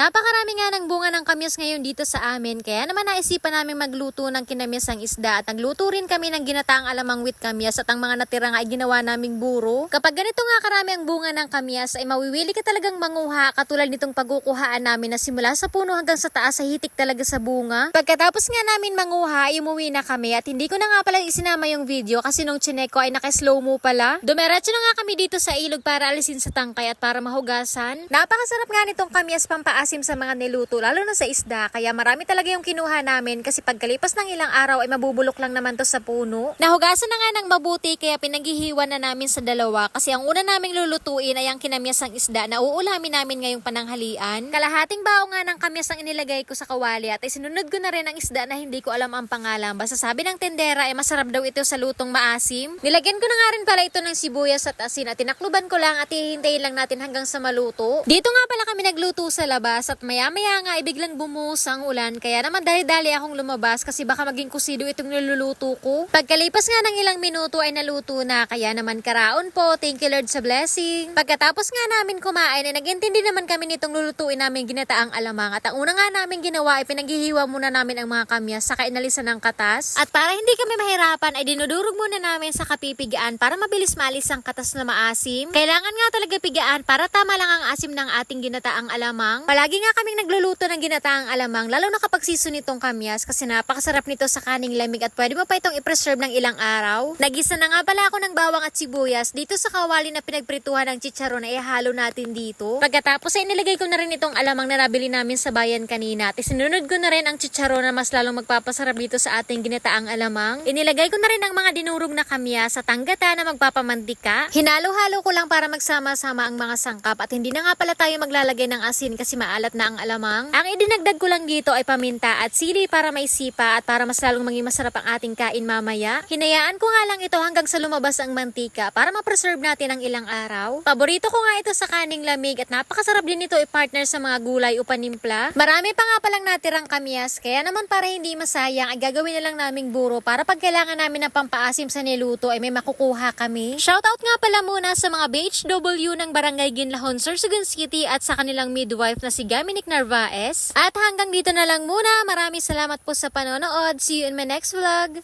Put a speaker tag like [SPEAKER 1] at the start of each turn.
[SPEAKER 1] Napakarami nga ng bunga ng kamyas ngayon dito sa amin, kaya naman naisipan namin magluto ng kinamyasang isda at nagluto rin kami ng ginataang alamang with kamyas at ang mga natira nga ay ginawa naming buro. Kapag ganito nga karami ang bunga ng kamyas ay mawiwili ka talagang manguha katulad nitong pagkukuhaan namin na simula sa puno hanggang sa taas ay hitik talaga sa bunga. Pagkatapos nga namin manguha ay umuwi na kami at hindi ko na nga pala isinama yung video kasi nung chineko ay naka-slow mo pala. Dumiretso na nga kami dito sa ilog para alisin sa tangkay at para mahugasan. Napakasarap nga nitong kamyas pampaasim sa mga niluto lalo na sa isda kaya marami talaga yung kinuha namin kasi pagkalipas ng ilang araw ay mabubulok lang naman to sa puno. Nahugasan na nga ng mabuti kaya pinaghihiwa na namin sa dalawa kasi ang una naming lulutuin ay ang kinamyasang isda na uulamin namin ngayong pananghalian. Kalahating bao nga ng kamyas ang inilagay ko sa kawali at isinunod ko na rin ang isda na hindi ko alam ang pangalan. Basta sabi ng tendera ay masarap daw ito sa lutong maasim. Nilagyan ko na nga rin pala ito ng sibuyas at asin at tinakluban ko lang at hihintayin lang natin hanggang sa maluto. Dito nga pala kami nagluto sa labas at maya maya nga ay biglang bumuhos ang ulan kaya naman dali-dali akong lumabas kasi baka maging kusido itong niluluto ko. Pagkalipas nga ng ilang minuto ay naluto na kaya naman karaon po. Thank you Lord sa blessing. Pagkatapos nga namin kumain ay nagintindi naman kami nitong lulutuin namin ginataang alamang at ang una nga namin ginawa ay pinaghihiwa muna namin ang mga kamyas saka inalisan ng katas. At para hindi kami mahirapan ay dinudurog muna namin sa kapipigaan para mabilis maalis ang katas na maasim. Kailangan nga talaga pigaan para tama lang ang asim ng ating ginataang alamang. Palagi nga kaming nagluluto ng ginataang alamang lalo na kapag season nitong kamyas kasi napakasarap nito sa kaning lamig at pwede mo pa itong i-preserve ng ilang araw. Nagisa na nga pala ako ng bawang at sibuyas dito sa kawali na pinagprituhan ng chicharon na ihalo natin dito. Pagkatapos ay nilagay ko na rin itong alamang na nabili namin sa bayan kanina at isinunod ko na rin ang chicharon na mas lalong magpapasarap dito sa ating ginataang alamang. Inilagay ko na rin ang mga dinurog na kamyas sa tanggata na magpapamantika. Hinalo-halo ko lang para magsama-sama ang mga sangkap at hindi na nga pala tayo maglalagay ng asin kasi maalat na ang alamang. Ang idinagdag ko lang dito ay paminta at sili para may sipa at para mas lalong maging masarap ang ating kain mamaya. Hinayaan ko nga lang ito hanggang sa lumabas ang mantika para ma-preserve natin ang ilang araw. Paborito ko nga ito sa kaning lamig at napakasarap din ito i-partner sa mga gulay o panimpla. Marami pa nga palang natirang kamyas kaya naman para hindi masayang ay gagawin na lang naming buro para pag kailangan namin ng pampaasim sa niluto ay may makukuha kami. Shoutout nga pala muna sa mga BHW ng Barangay Ginlahon, Sorsogon City at sa kanilang midwife na si Dominic Narvaez. At hanggang dito na lang muna. Maraming salamat po sa panonood. See you in my next vlog.